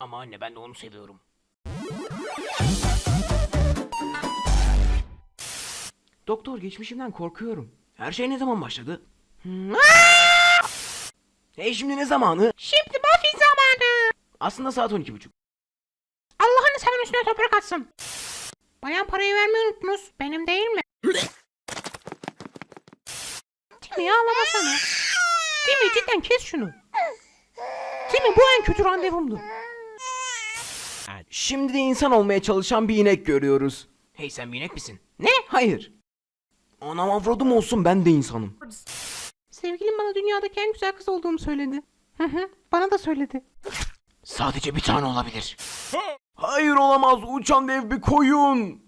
Ama anne ben de onu seviyorum. Doktor geçmişimden korkuyorum. Her şey ne zaman başladı? Hmm. Hey şimdi ne zamanı? Şimdi Buffy zamanı. Aslında saat 12.30. Allah'ını seven üstüne toprak atsın. Bayan parayı vermeyi unuttunuz. Benim değil mi? Timmy ağlamasana. Timmy cidden kes şunu. Timmy bu en kötü randevumdu. Şimdi de insan olmaya çalışan bir inek görüyoruz. Hey sen bir inek misin? Ne? Hayır. Anam avradım olsun ben de insanım. Sevgilim bana dünyadaki en güzel kız olduğumu söyledi. Hı hı. Bana da söyledi. Sadece bir tane olabilir. Hayır olamaz uçan dev bir koyun.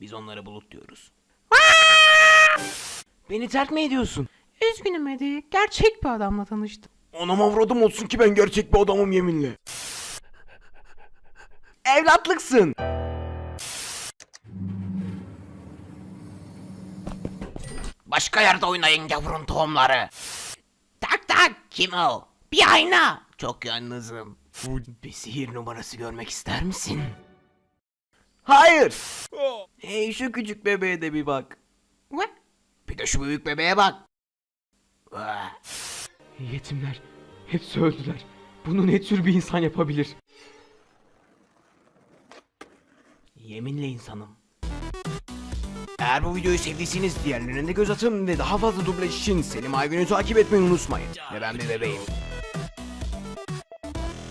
Biz onlara bulut diyoruz. Beni terk mi ediyorsun? Üzgünüm Eddie. Gerçek bir adamla tanıştım. Anam avradım olsun ki ben gerçek bir adamım yeminle. Evlatlıksın. Başka yerde oynayın yavrun tohumları. Tak tak kim o? Bir ayna. Çok yalnızım. Bir sihir numarası görmek ister misin? Hayır. Hey şu küçük bebeğe de bir bak. Bir de şu büyük bebeğe bak. Yetimler hepsi öldüler. Bunu ne tür bir insan yapabilir? Yeminle insanım. Eğer bu videoyu sevdiyseniz diğerlerine de göz atın ve daha fazla dublaj için Selim Aygün'ü takip etmeyi unutmayın. Ve ben bir bebeğim.